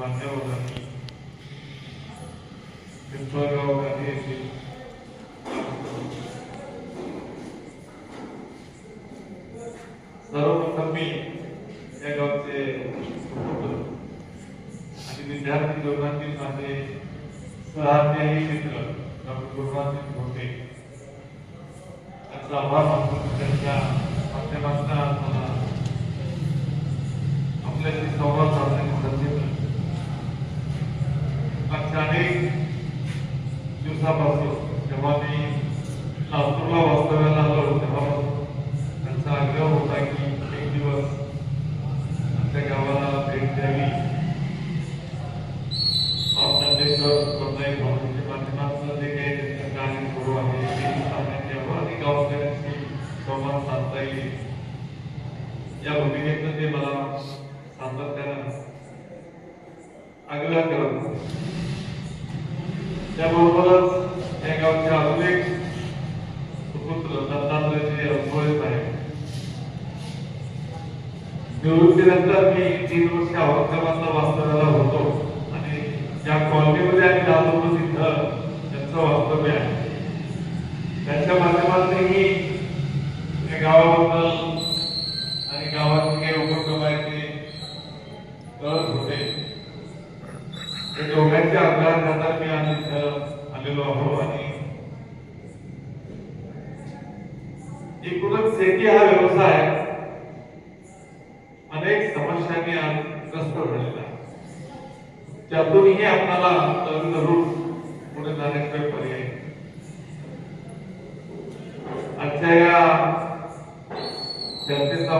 मान्यवरांनी पिंपळगाव गांधी येथील सर्वप्रथम मी या गावचे आणि विद्यार्थी जीवनातील माझे सहाध्यायी मित्र डॉक्टर गुरुनाथ घोटे त्यांचा आभार मानतो त्यांच्या माध्यमातून मला आपल्याशी संवाद साधण्याची दिवसापासून जेव्हा मी लातूरला वास्तव्याला आलो तेव्हापासून त्यांचा आग्रह होता की एक दिवस आमच्या गावाला भेट द्यावी. अध्यक्ष म्हणजे कोणत्याही जे काही त्यांचं कार्य सुरू आहे ते सांगण्यात यावं आणि गावकऱ्यांशी संवाद साधता येईल. या भूमिकेतनं ते मला सातत्यानं आग्रह करत त्याबरोबरच गावचे अजून एक सुपुत्र दत्तात्रयजी अनुभवे आहे निवृत्तीनंतर मी तीन वर्ष औरंगाबादला वास्तव्याला होतो आणि ज्या कॉलनीमध्ये आम्ही राहतो होतो तिथं त्यांचं वास्तव्य आहे. त्यांच्या माध्यमातून मी गावाबद्दल आणि गावात काही उपक्रम आहेत ते कळत होते. त्या दोघांच्या अभ्यासात मी आज आलेलो आहो आणि एकूणच शेती हा व्यवसाय अनेक समस्यांनी ग्रस्त झालेला आहे. त्यातूनही आपल्याला तरुण धरून पुढे जाण्याशिवाय या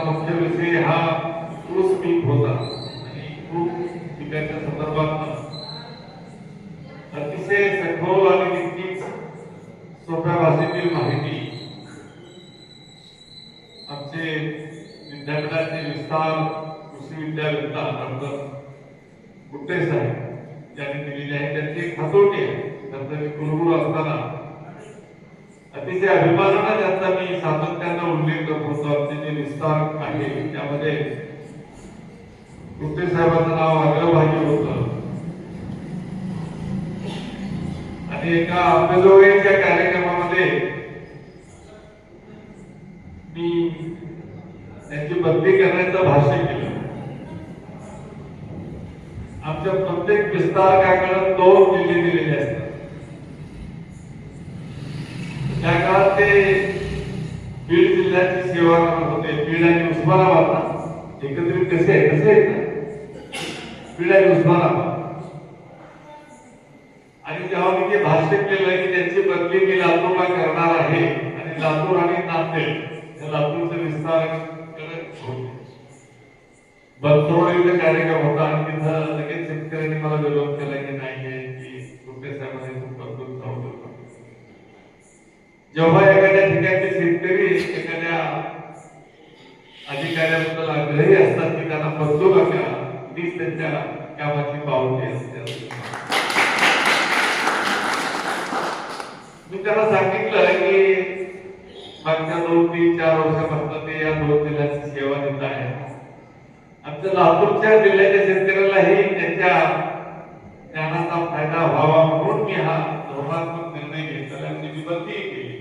मुख्य विषय हा ऊस पीक होता. आणि ऊस अतिशय सखोल सोप्या भाषेतील माहिती. विद्यापीठाचे विस्तार कृषी विद्यावेत्ता डॉक्टर गुट्टे साहेब यांनी दिलेली आहे. त्यांची एक हतोटी आहे. त्यांचा मी कुलगुरू असताना अतिशय अभिमानाने त्यांचा मी सातत्यानं उल्लेख करत. होतो आमचे जे विस्तार आहे त्यामध्ये गुट्टे साहेबांचं नाव अग्रभागी होतं. आणि एका अंबेजोगाईच्या कार्यक्रमामध्ये मी बदली करण्याचं भाष्य केलं. आमच्या प्रत्येक विस्तार काळात दोन जिल्हे दिलेले असतात. त्या काळात ते बीड जिल्ह्याची सेवा करत होते. बीड आणि उस्मानाबाद एकत्रित कसे आहे कसे आहेत ना. बीड आणि उस्मानाबाद. आणि जेव्हा मी ते भाष्य केलं की त्यांची बदली मी लातूरला करणार आहे. आणि लातूर आणि नांदेड. या लातूरचा विस्तार बनसोड कार्यक्रम होता आणि तिथं लगेच शेतकऱ्यांनी मला विरोध केला की नाही आहे की कुठे साहेबांनी बदलून जाऊ जेव्हा एखाद्या ठिकाणचे शेतकरी एखाद्या अधिकाऱ्याबद्दल आग्रही असतात की त्यांना बदलू नका तीच त्यांच्या कामाची पावती असते. मी त्यांना सांगितलं की मागच्या दोन तीन चार वर्षापासून ते या दोन जिल्ह्याची सेवा देत आहेत. आमच्या लातूरच्या जिल्ह्याच्या शेतकऱ्यालाही त्याच्या ज्ञानाचा फायदा व्हावा म्हणून मी हा धोरणात्मक निर्णय घेतला आणि त्याची बदली केली.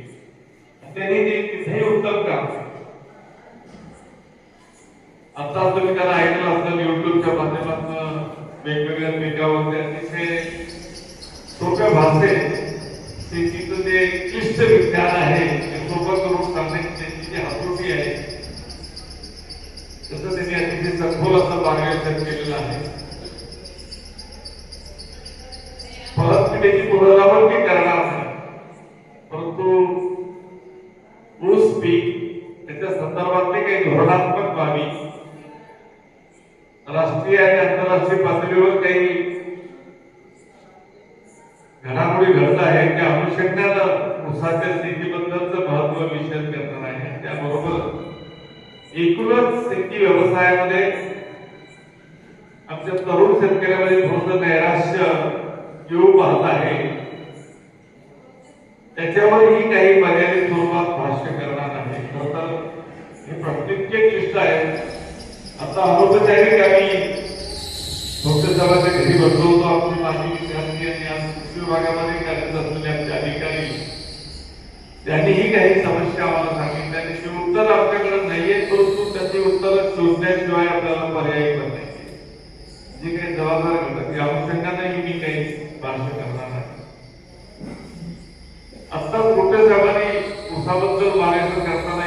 त्यांनी ते तिथेही उत्तम काम आता तुम्ही त्यांना ऐकलं असेल युट्यूबच्या माध्यमातून वेगवेगळ्या पिकावरती अतिशय सोप्या भाषेत ते तिथं ते क्लिष्ट विज्ञान आहे ते सोपं करून सांगण्याची त्यांची जी हातोटी आहे तसं त्यांनी अतिशय सखोल असं मार्गदर्शन केलेलं आहे. परत मी त्याची पुनरावृत्ती करणार नाही. परंतु ऊस पीक त्याच्या संदर्भातले काही धोरणात्मक बाबी राष्ट्रीय आणि आंतरराष्ट्रीय पातळीवर काही घडामोडी घडत आहेत त्या अनुषंगानं उसाच्या स्थितीबद्दलचं महत्त्व विषय करणार आहे. त्याबरोबर एकूणच शेती व्यवसायामध्ये आमच्या तरुण शेतकऱ्यामध्ये थोडस नैराश्य येऊ पाहत आहे. त्याच्यावरही काही मर्यादित स्वरूपात भाष्य करणार आहे. खरं तर हे प्रत्येक क्लिष्ट आहे. आता अनौपचारिक आम्ही फक्त साहेबांच्या घरी बसलो होतो. आपली माजी विद्यार्थी आणि आज कृषी विभागामध्ये कार्यरत असलेले आमचे अधिकारी त्यांनीही काही समस्या आम्हाला सांगितल्या उत्तर आपल्याकडे नाहीये परंतु त्याची उत्तर शोधण्याशिवाय आपल्याला पर्याय पण नाही. जे काही जबाबदार घटक या अनुषंगानेही मी काही भाष्य करणार नाही. आता मोठ्या साहेबांनी उसाबद्दल मागायचं करताना